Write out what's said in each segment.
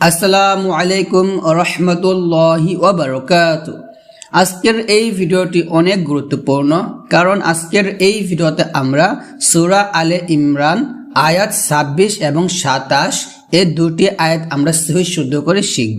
আসসালামু আলাইকুম রহমতুল্লাহি ওবরকাত আজকের এই ভিডিওটি অনেক গুরুত্বপূর্ণ, কারণ আজকের এই ভিডিওতে আমরা সুরা আলে ইমরান আয়াত ছাব্বিশ এবং সাতাশ এই দুটি আয়াত আমরা সহি শুদ্ধ করে শিখব।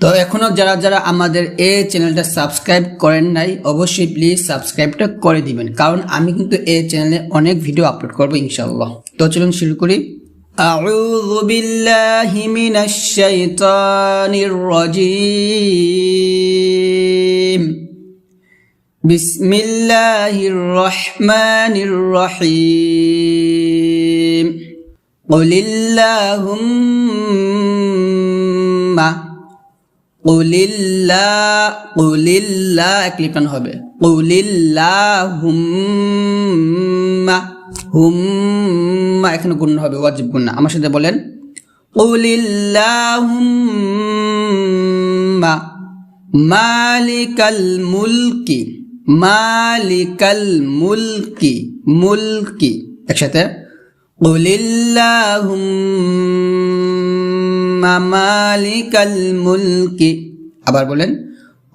তো এখনও যারা যারা আমাদের এই চ্যানেলটা সাবস্ক্রাইব করেন নাই, অবশ্যই প্লিজ সাবস্ক্রাইবটা করে দিবেন, কারণ আমি কিন্তু এই চ্যানেলে অনেক ভিডিও আপলোড করব ইনশাল্লাহ তো চলুন শুরু করি। أعوذ بالله من الشيطان الرجيم بسم الله الرحمن الرحيم قل اللهم قل الله قل الله ক্লিকান হবে قل اللهم হুম্মা এখানে গুণ হবে, ওয়াজিব গুণ না আমার সাথে বলেন কুলিল্লাহুম্মা মালিকাল মুলকি মালিকাল মুলকি মুলকি। একসাথে কুলিল্লাহুম্মা মালিকাল মুলকি। আবার বলেন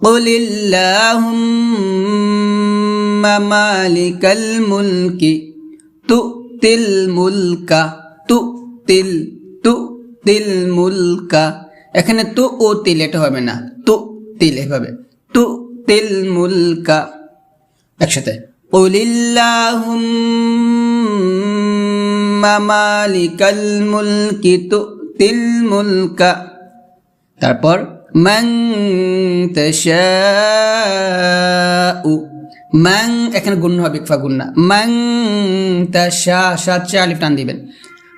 কুলিল্লাহুম্মা মালিকাল মুলকি তুতিল মুলকা তুতিল তুতিল মুলকা এখানে তু ও তিল এটা হবে না তু তিল এভাবে। তু তিল মুলকা একসাথে। কুলিল্লাহুম্মা মালিকাল মুলকি তুতিল মুলকা তারপর, মান তাশাউ। মান এখানে গুণ হবে, ইকফা না। মান তাশা সাত চা, আলিফ, টান দিবেন।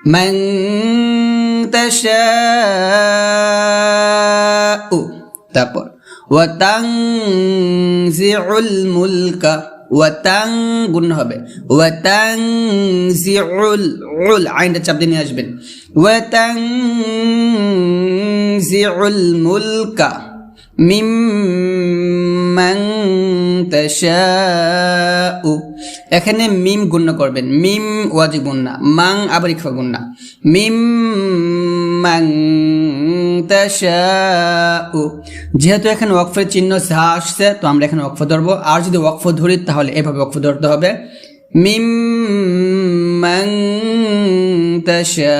ম্যাং মান তাশাউ তারপর। ওয়া তানজিউল মুলকা ওয়া তাং গুণ হবে। ওয়া তানজিউল উল, আইনটা চাপ দিয়ে নিয়ে আসবেন। ওয়া তানজিউল মুলকা মিম্মান তাশাউ। এখানে মিম গুণ্য করবেন। মিম ওয়াজিব গুন্না মাং আবার ইকফা গুন্না মিম মাং তাশাউ। যেহেতু এখানে ওয়াকফের চিহ্ন সা আসছে, তো আমরা এখানে ওয়াকফ ধরবো। আর যদি ওয়াকফ ধরি, তাহলে এভাবে ওয়াকফ ধরতে হবে। মিম মাং তাশা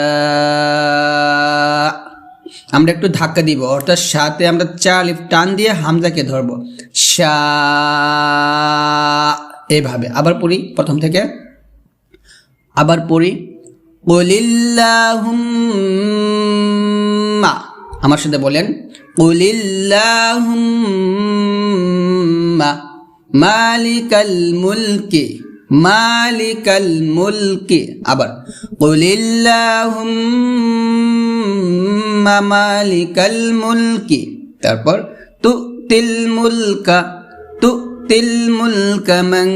আমরা একটু ধাক্কা দিব, অর্থাৎ সাথে আমরা চা লিফ টান দিয়ে হামজাকে ধরবো। সা, এভাবে। আবার পড়ি প্রথম থেকে। আবার পড়ি। কলিল্লাহুম্মা আমার সাথে বলেন। কলিল্লাহুম্মা মালিকাল মুলকি মালিকাল মুলকি। আবার, কলিল্লাহুম্মা মালিকাল মুলকি। তারপর, তুতিল মুলকা তুতিল মুলকা মান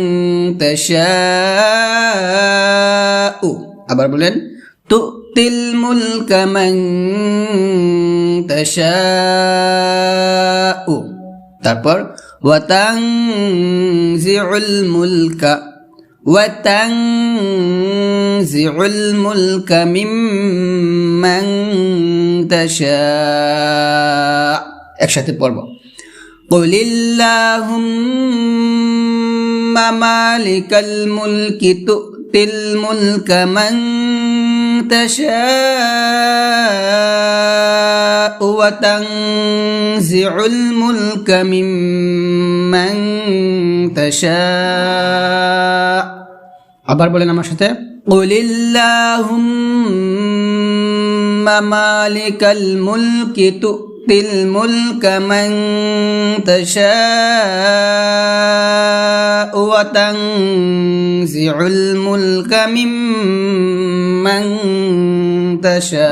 তাশাউ। আবার বলেন, তুতিল মুলকা মান তাশাউ। তারপর ওয়াতানজিউল মুলকা। وتنزع الملك ممن تشاء একসাথে পড়ব قل اللهم مالك الملك تؤتي الملك من تشاء وتنزع الملك ممن تشاء আবার বলেন আমার সাথে কুলিল্লাহুম্মা মালিকাল মুলকি তুতিল মুলকা মান তাশাউ ওয়া তানজিউল মুলকা মিম্মান তাশা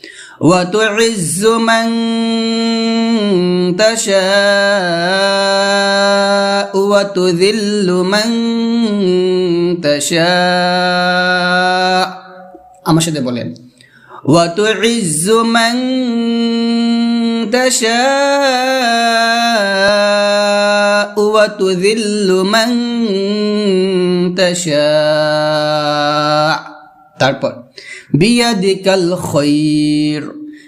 وتعز من تشاء وتذل من تشاء আমার সাথে বলেন وتعز من تشاء وتذل من تشاء তারপর, বিয়াদিকাল খৈর।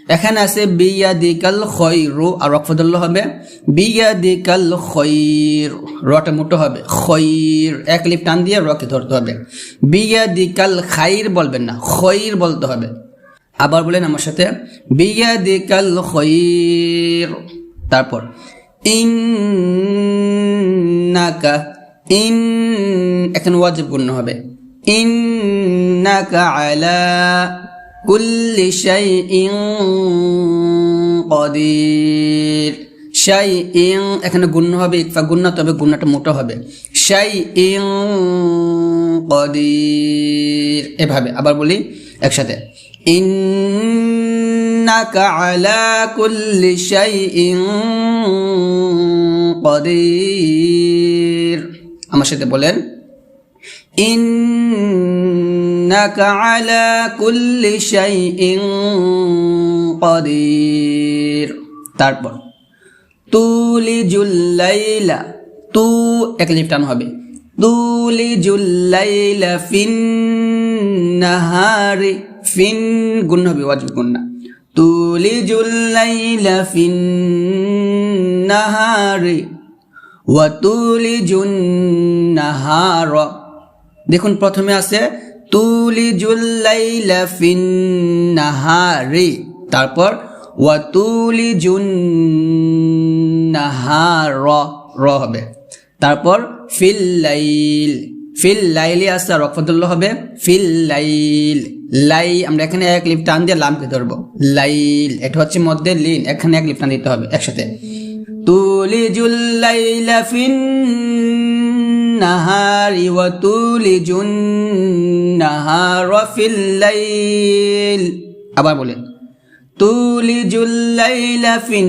এখানে আছে বিয়াদিকাল খৈরু, আর রকফদুল্লাহ হবে বিয়াদিকাল খৈর। রটা মোটো হবে খৈর। এক লিপ টান দিয়ে রকে ধরতে হবে। বিয়াদিকাল খাইর বলবেন না, খৈর বলতে হবে। আবার বলেন আমার সাথে, বিয়াদিকাল খৈর। তারপর, ইন্নাকা, ইন, এখানে ওয়াজিব গুণ হবে। ইন্নাকা আলা কুল্লি শাইইন কদির শাইইন এখানে গুণ হবে ইকফা গুণ তবে গুণটা মোটো হবে। শাইইন কদির এভাবে, আবার বলি একসাথে। ইন্নাকা আলা কুল্লি শাইইন কদির আমার সাথে বলেন ইন্নাকা আলা কুল্লি শাইইন কদির তারপর তুলিজুল লাইলা তু এক লিফ টান হবে। তুলিজুল লাইলা ফিন নাহারি ফিন গুণ হবে ওয়াজিব গুণ না। তুলিজুল লাইলা ফিন নাহারি ওয়া তুলিজুন নাহার দেখুন, প্রথমে আছে তুলিজুল লাইলা ফিন নাহারি তারপর, ওয়া তুলিজুন নাহার র হবে। তারপর ফিল লাইল ফিল লাইলি আসছে রকফতুল্লাহ হবে। ফিল লাইল লাই, আমরা এখানে এক লিপ টান দিয়ে লামকে ধরবো। লাইল, এটা হচ্ছে মধ্যে লিন। এখানে এক লিপ টান দিতে হবে একসাথে। তুলিজুল লাইলা ফিন নাহারি ওয়া তুলিজুন নাহার ফিল আবার বলেন তুলিজুল লাইলা ফিন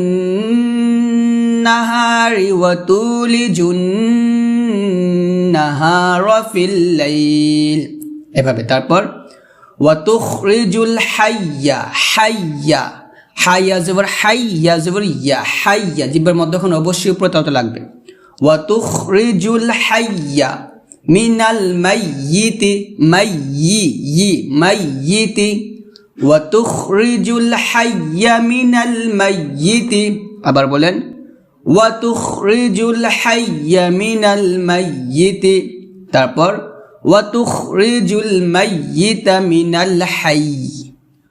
নাহারি ওয়া তুলিজুন নাহার ফিল এভাবে তারপর তুখরিজুল হাইয়া হাইয়া হাইয়া জবর হাইয়া জবর ইয়া হাইয়া জিব্বার মধ্যখন অবশ্যই উপরে তাওতে লাগবে। ওয়া তুখরিজুল হাইয়া মিনাল মাইয়িতি মাইয়ি ই মাইয়িতি ওয়া তুখরিজুল হাইয়া মিনাল মাইয়িতি আবার বলেন ওয়া তুখরিজুল হাইয়া মিনাল মাইয়িতি তারপর ওয়া তুখরিজুল মাইয়িতা মিনাল হাইয়্য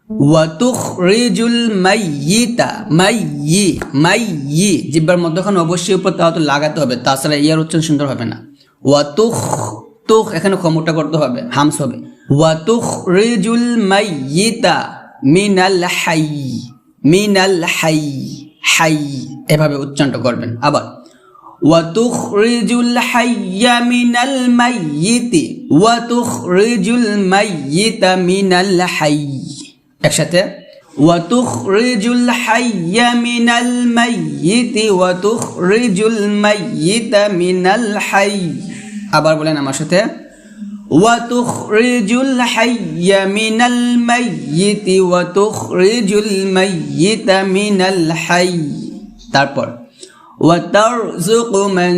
ওয়াতুখরিজুল মাইয়িতা, মাইয়ি মাইয়ি। জিব্বার মধ্যখানে অবশ্যই উপর তাহলে লাগাতে হবে, তাছাড়া ইয়ার উচ্চারণ সুন্দর হবে না। ওয়াতুখ, তুখ এখানে ক্ষমতা করতে হবে, হামস হবে। ওয়াতুখরিজুল মাইয়িতা, মিনাল হাই মিনাল হাই হাই, এভাবে উচ্চারণ করবেন। আবার, ওয়াতুখরিজুল হাইয়া মিনাল মাইয়িতি, ওয়াতুখরিজুল মাইয়িতা মিনাল হাইয়্য একসাথে ওয়াতুখরিজুল হাইয়া মিনাল মাইয়িতি ওয়াতুখরিজুল মাইয়িতা মিনাল হাই আবার বলেন আমার সাথে ওয়াতুখরিজুল হাইয়া মিনাল মাইয়িতি ওয়াতুখরিজুল মাইয়িতা মিনাল হাই তারপর وترزق من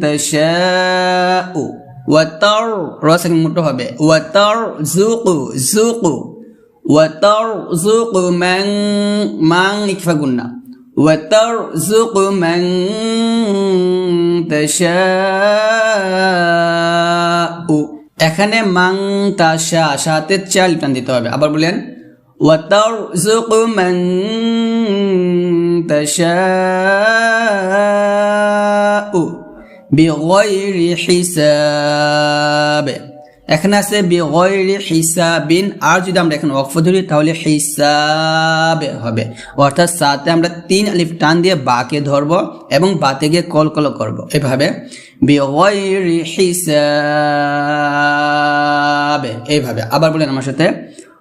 تشاء ওয়াতার রসের মুটো হবে ওয়াতার জুকু জুকু ওয়াতার জুকু ম্যাং মাং ইকফা গুন্না ওয়াতার জুকু ম্যাং তাশাউ। এখানে মাং তাশা, সাথে চাল টান দিতে হবে, আবার বলেন ওয়াতার জুকু ম্যাং তাশাউ। বিগয়রি হিসাব এখানে আছে বিগয়রি হিসাবিন আর যদি আমরা এখানে অক্ষ ধরি তাহলে হিসাব হবে অর্থাৎ সাথে আমরা তিন আলিফ টান দিয়ে বাকে ধরব এবং বাতে গিয়ে কল কল করব এভাবে বিগয়রি হিসাব এইভাবে আবার বলেন আমার সাথে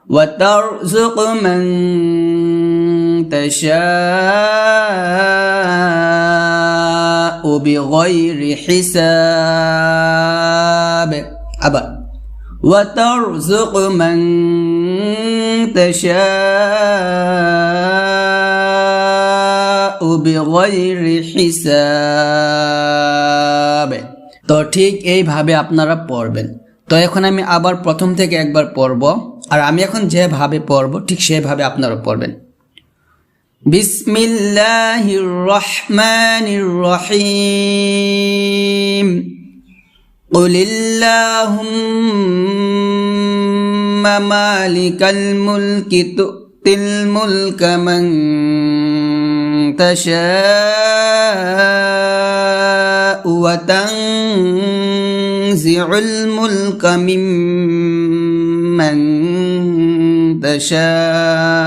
وترزق من تشاء بغير حساب أبا وترزق من تشاء بغير حساب তো ঠিক এইভাবে আপনারা পড়বেন তো এখন আমি আবার প্রথম থেকে একবার পড়ব আর আমি এখন যেভাবে পড়ব ঠিক সেভাবে আপনারা পড়বেন بسم الله الرحمن الرحيم. قل اللهم مالك الملك تؤتي الملك من تشاء وتنزع الملك ممن تشاء.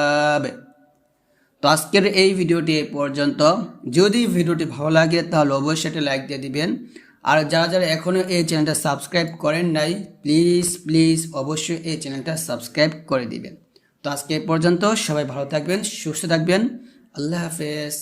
তো আজকের এই ভিডিওটি এই পর্যন্ত। যদি ভিডিওটি ভালো লাগে, তাহলে অবশ্যই একটা লাইক দিয়ে দিবেন। আর যারা যারা এখনও এই চ্যানেলটা সাবস্ক্রাইব করেন নাই প্লিজ প্লিজ অবশ্যই এই চ্যানেলটা সাবস্ক্রাইব করে দিবেন। তো আজকে এই পর্যন্ত সবাই ভালো থাকবেন, সুস্থ থাকবেন। আল্লাহ হাফেজ।